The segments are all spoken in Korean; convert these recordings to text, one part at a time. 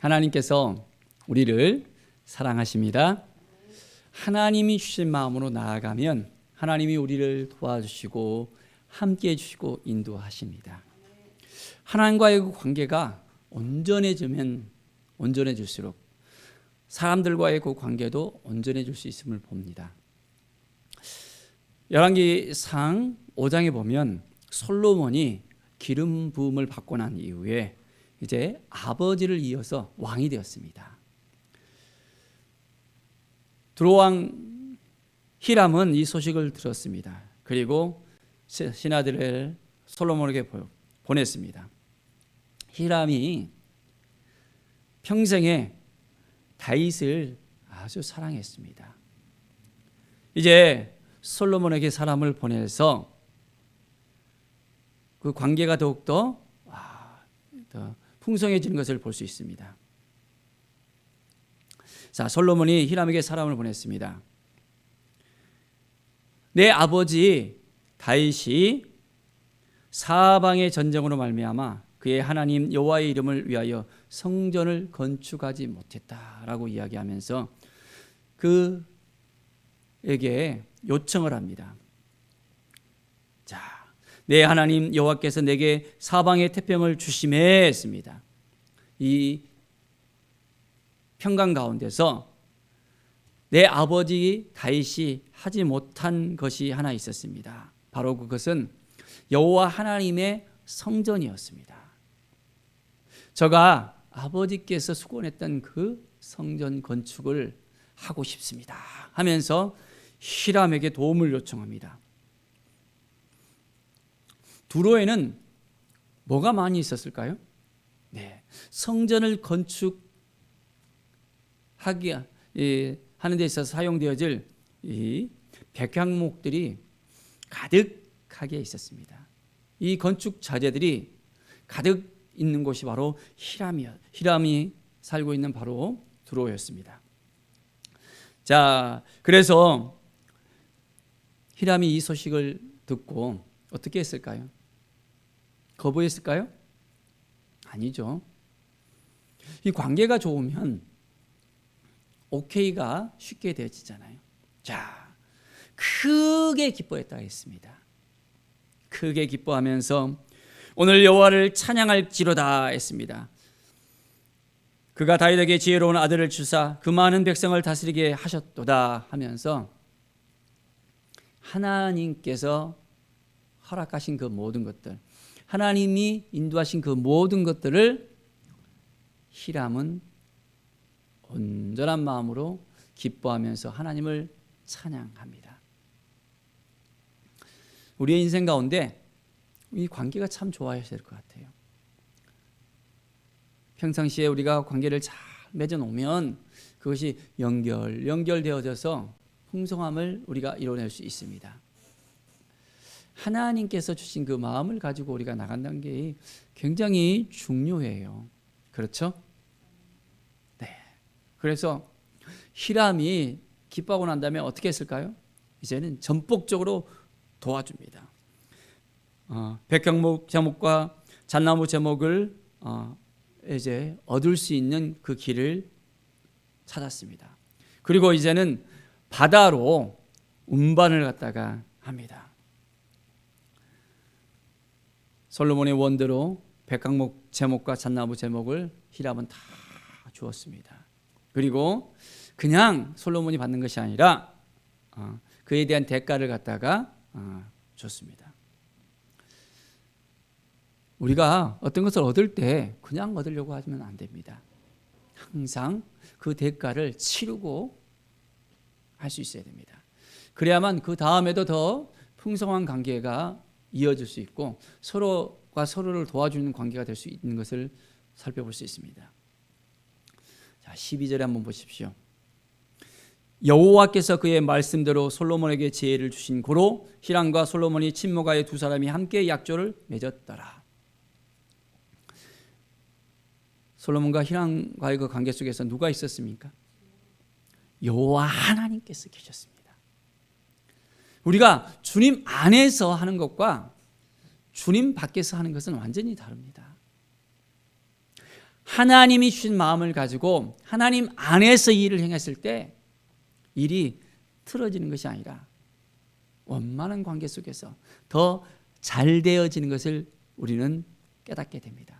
하나님께서 우리를 사랑하십니다. 하나님이 주신 마음으로 나아가면 하나님이 우리를 도와주시고 함께 해주시고 인도하십니다. 하나님과의 그 관계가 온전해지면 온전해질수록 사람들과의 그 관계도 온전해질 수 있음을 봅니다. 열왕기 상 5장에 보면 솔로몬이 기름 부음을 받고 난 이후에 이제 아버지를 이어서 왕이 되었습니다. 두로왕 히람은 이 소식을 들었습니다. 그리고 신하들을 솔로몬에게 보냈습니다. 히람이 평생에 다윗을 아주 사랑했습니다. 이제 솔로몬에게 사람을 보내서 그 관계가 더욱더 더 풍성해지는 것을 볼 수 있습니다. 자, 솔로몬이 히람에게 사람을 보냈습니다. 내 아버지 다윗이 사방의 전쟁으로 말미암아 그의 하나님 여호와의 이름을 위하여 성전을 건축하지 못했다라고 이야기하면서 그에게 요청을 합니다. 자, 내 하나님 여호와께서 내게 사방의 태평을 주심에 했습니다. 이 평강 가운데서 내 아버지 다윗이 하지 못한 것이 하나 있었습니다. 바로 그것은 여호와 하나님의 성전이었습니다. 저가 아버지께서 수건했던 그 성전 건축을 하고 싶습니다. 하면서 히람에게 도움을 요청합니다. 두로에는 뭐가 많이 있었을까요? 네, 성전을 건축하기 하는 데 있어서 사용되어질 이 백향목들이 가득하게 있었습니다. 이 건축 자재들이 가득 있는 곳이 바로 히람이요. 히람이 살고 있는 바로 두로였습니다. 자, 그래서 히람이 이 소식을 듣고 어떻게 했을까요? 거부했을까요? 아니죠. 이 관계가 좋으면 오케이가 쉽게 되어지잖아요. 자, 크게 기뻐했다 했습니다. 크게 기뻐하면서 오늘 여호와를 찬양할지로다 했습니다. 그가 다윗에게 지혜로운 아들을 주사 그 많은 백성을 다스리게 하셨도다 하면서 하나님께서 허락하신 그 모든 것들 하나님이 인도하신 그 모든 것들을 히람은 온전한 마음으로 기뻐하면서 하나님을 찬양합니다. 우리의 인생 가운데 이 관계가 참 좋아야 될 것 같아요. 평상시에 우리가 관계를 잘 맺어놓으면 그것이 연결, 연결되어져서 풍성함을 우리가 이뤄낼 수 있습니다. 하나님께서 주신 그 마음을 가지고 우리가 나간다는 게 굉장히 중요해요. 그렇죠? 네. 그래서 히람이 기뻐하고 난 다음에 어떻게 했을까요? 이제는 전폭적으로 도와줍니다. 어, 백향목 제목과 잣나무 제목을 어, 이제 얻을 수 있는 그 길을 찾았습니다. 그리고 이제는 바다로 운반을 갖다가 합니다. 솔로몬의 원대로 백각목 제목과 잣나무 제목을 히람은 다 주었습니다. 그리고 그냥 솔로몬이 받는 것이 아니라 어, 그에 대한 대가를 갖다가 어, 줬습니다. 우리가 어떤 것을 얻을 때 그냥 얻으려고 하면 안 됩니다. 항상 그 대가를 치르고 할 수 있어야 됩니다. 그래야만 그 다음에도 더 풍성한 관계가 이어질 수 있고 서로가 서로를 도와주는 관계가 될 수 있는 것을 살펴볼 수 있습니다. 자, 12절에 한번 보십시오. 여호와께서 그의 말씀대로 솔로몬에게 지혜를 주신 고로 히람과 솔로몬이 친모가의 두 사람이 함께 약조를 맺었더라. 솔로몬과 히람과의 그 관계 속에서 누가 있었습니까? 여호와 하나님께서 계셨습니다. 우리가 주님 안에서 하는 것과 주님 밖에서 하는 것은 완전히 다릅니다. 하나님이 주신 마음을 가지고 하나님 안에서 이 일을 행했을 때 일이 틀어지는 것이 아니라 원만한 관계 속에서 더 잘 되어지는 것을 우리는 깨닫게 됩니다.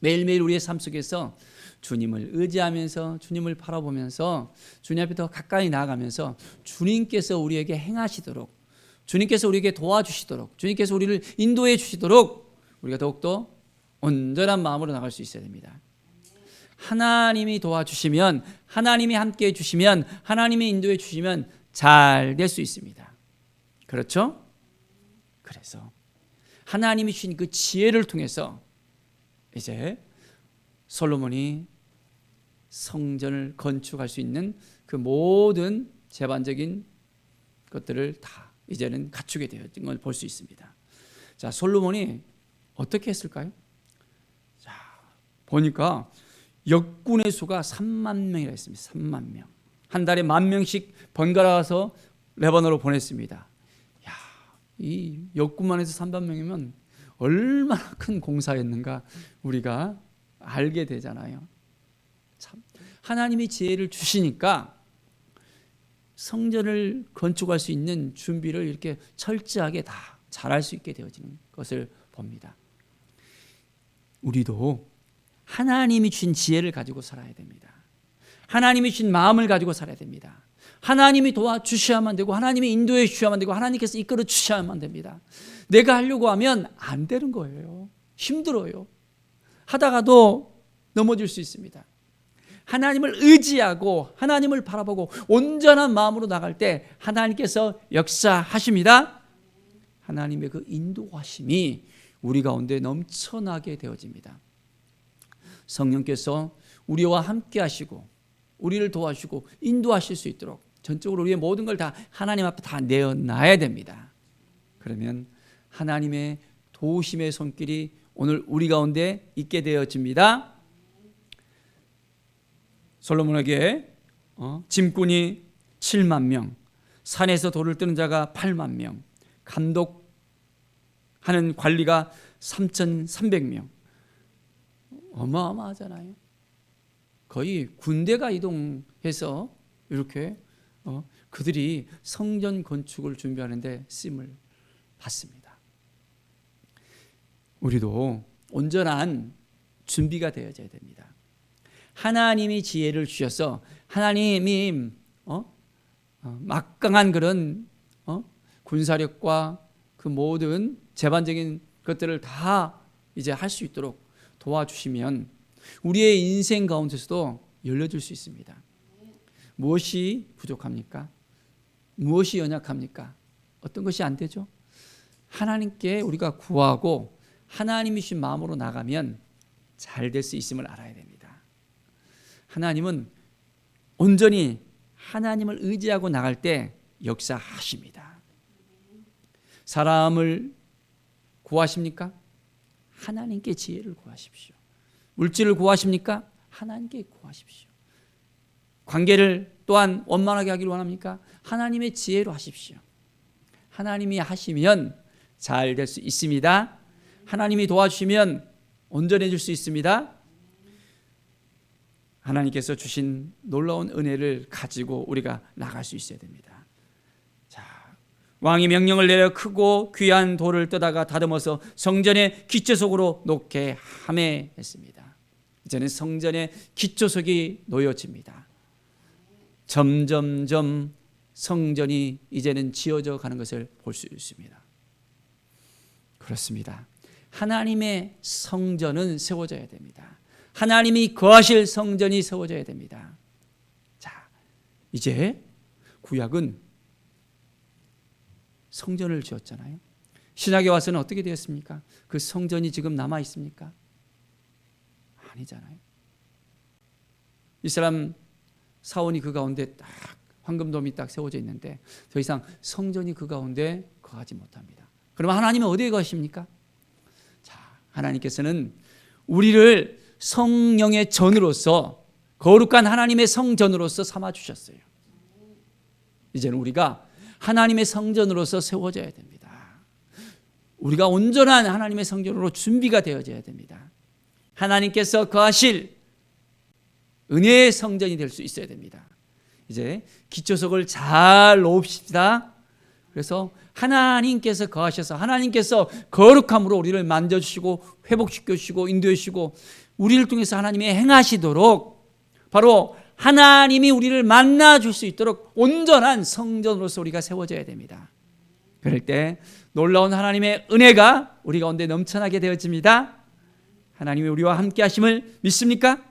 매일매일 우리의 삶 속에서 주님을 의지하면서 주님을 바라보면서 주님 앞에 더 가까이 나아가면서 주님께서 우리에게 행하시도록 주님께서 우리에게 도와주시도록 주님께서 우리를 인도해 주시도록 우리가 더욱더 온전한 마음으로 나갈 수 있어야 됩니다. 하나님이 도와주시면 하나님이 함께 해 주시면 하나님이 인도해 주시면 잘 될 수 있습니다. 그렇죠? 그래서 하나님이 주신 그 지혜를 통해서 이제 솔로몬이 성전을 건축할 수 있는 그 모든 제반적인 것들을 다 이제는 갖추게 되었던 걸볼 수 있습니다. 자, 솔로몬이 어떻게 했을까요? 자, 보니까 역군의 수가 3만 명이라 했습니다. 3만 명. 한 달에 만 명씩 번갈아서 레바논으로 보냈습니다. 야, 이 역군만 해서 3만 명이면 얼마나 큰 공사였는가 우리가 알게 되잖아요. 참 하나님이 지혜를 주시니까 성전을 건축할 수 있는 준비를 이렇게 철저하게 다 잘할 수 있게 되어지는 것을 봅니다. 우리도 하나님이 주신 지혜를 가지고 살아야 됩니다. 하나님이 주신 마음을 가지고 살아야 됩니다. 하나님이 도와주셔야만 되고 하나님이 인도해 주셔야만 되고 하나님께서 이끌어 주셔야만 됩니다. 내가 하려고 하면 안 되는 거예요. 힘들어요. 하다가도 넘어질 수 있습니다. 하나님을 의지하고 하나님을 바라보고 온전한 마음으로 나갈 때 하나님께서 역사하십니다. 하나님의 그 인도하심이 우리 가운데 넘쳐나게 되어집니다. 성령께서 우리와 함께 하시고 우리를 도와주고 인도하실 수 있도록 전적으로 우리의 모든 걸 다 하나님 앞에 다 내어놔야 됩니다. 그러면 하나님의 도우심의 손길이 오늘 우리 가운데 있게 되어집니다. 솔로몬에게 어, 짐꾼이 7만 명, 산에서 돌을 뜨는 자가 8만 명, 감독하는 관리가 3,300명. 어마어마하잖아요. 거의 군대가 이동해서 이렇게 어, 그들이 성전 건축을 준비하는데 쓰임을 받습니다. 우리도 온전한 준비가 되어져야 됩니다. 하나님이 지혜를 주셔서 하나님이 어? 어, 막강한 그런 어? 군사력과 그 모든 재반적인 것들을 다 이제 할 수 있도록 도와주시면 우리의 인생 가운데서도 열려줄 수 있습니다. 무엇이 부족합니까? 무엇이 연약합니까? 어떤 것이 안 되죠? 하나님께 우리가 구하고 하나님이신 마음으로 나가면 잘 될 수 있음을 알아야 됩니다. 하나님은 온전히 하나님을 의지하고 나갈 때 역사하십니다. 사람을 구하십니까? 하나님께 지혜를 구하십시오. 물질을 구하십니까? 하나님께 구하십시오. 관계를 또한 원만하게 하기를 원합니까? 하나님의 지혜로 하십시오. 하나님이 하시면 잘 될 수 있습니다. 하나님이 도와주시면 온전해질 수 있습니다. 하나님께서 주신 놀라운 은혜를 가지고 우리가 나갈 수 있어야 됩니다. 자, 왕이 명령을 내려 크고 귀한 돌을 떠다가 다듬어서 성전의 기초석으로 놓게 함에 했습니다. 이제는 성전의 기초석이 놓여집니다. 점점점 성전이 이제는 지어져 가는 것을 볼 수 있습니다. 그렇습니다. 하나님의 성전은 세워져야 됩니다. 하나님이 거하실 성전이 세워져야 됩니다. 자, 이제 구약은 성전을 지었잖아요. 신약에 와서는 어떻게 되었습니까? 그 성전이 지금 남아 있습니까? 아니잖아요. 이 사람 사원이 그 가운데 딱 황금돔이 딱 세워져 있는데 더 이상 성전이 그 가운데 거하지 못합니다. 그러면 하나님은 어디에 거하십니까? 자, 하나님께서는 우리를 성령의 전으로서 거룩한 하나님의 성전으로서 삼아 주셨어요. 이제는 우리가 하나님의 성전으로서 세워져야 됩니다. 우리가 온전한 하나님의 성전으로 준비가 되어져야 됩니다. 하나님께서 거하실 은혜의 성전이 될 수 있어야 됩니다. 이제 기초석을 잘 놓읍시다. 그래서 하나님께서 거하셔서 하나님께서 거룩함으로 우리를 만져주시고 회복시켜주시고 인도해주시고 우리를 통해서 하나님이 행하시도록 바로 하나님이 우리를 만나줄 수 있도록 온전한 성전으로서 우리가 세워져야 됩니다. 그럴 때 놀라운 하나님의 은혜가 우리 가운데 넘쳐나게 되어집니다. 하나님이 우리와 함께 하심을 믿습니까?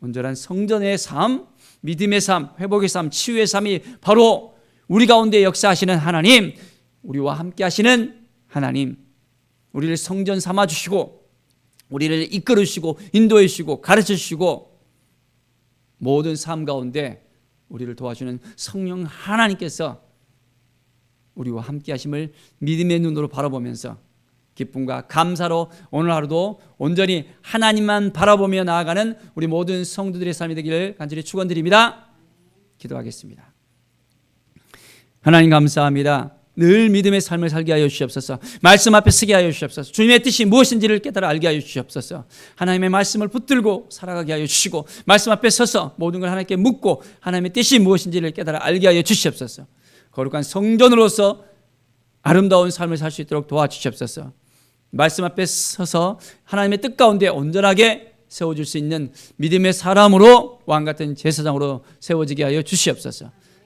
온전한 성전의 삶, 믿음의 삶, 회복의 삶, 치유의 삶이 바로 우리 가운데 역사하시는 하나님, 우리와 함께 하시는 하나님, 우리를 성전 삼아 주시고 우리를 이끌어 주시고 인도해 주시고 가르쳐 주시고 모든 삶 가운데 우리를 도와주는 성령 하나님께서 우리와 함께 하심을 믿음의 눈으로 바라보면서 기쁨과 감사로 오늘 하루도 온전히 하나님만 바라보며 나아가는 우리 모든 성도들의 삶이 되기를 간절히 축원드립니다. 기도하겠습니다. 하나님 감사합니다. 늘 믿음의 삶을 살게 하여 주시옵소서. 말씀 앞에 서게 하여 주시옵소서. 주님의 뜻이 무엇인지를 깨달아 알게 하여 주시옵소서. 하나님의 말씀을 붙들고 살아가게 하여 주시고 말씀 앞에 서서 모든 걸 하나님께 묻고 하나님의 뜻이 무엇인지를 깨달아 알게 하여 주시옵소서. 거룩한 성전으로서 아름다운 삶을 살 수 있도록 도와주시옵소서. 말씀 앞에 서서 하나님의 뜻 가운데 온전하게 세워줄 수 있는 믿음의 사람으로 왕 같은 제사장으로 세워지게 하여 주시옵소서.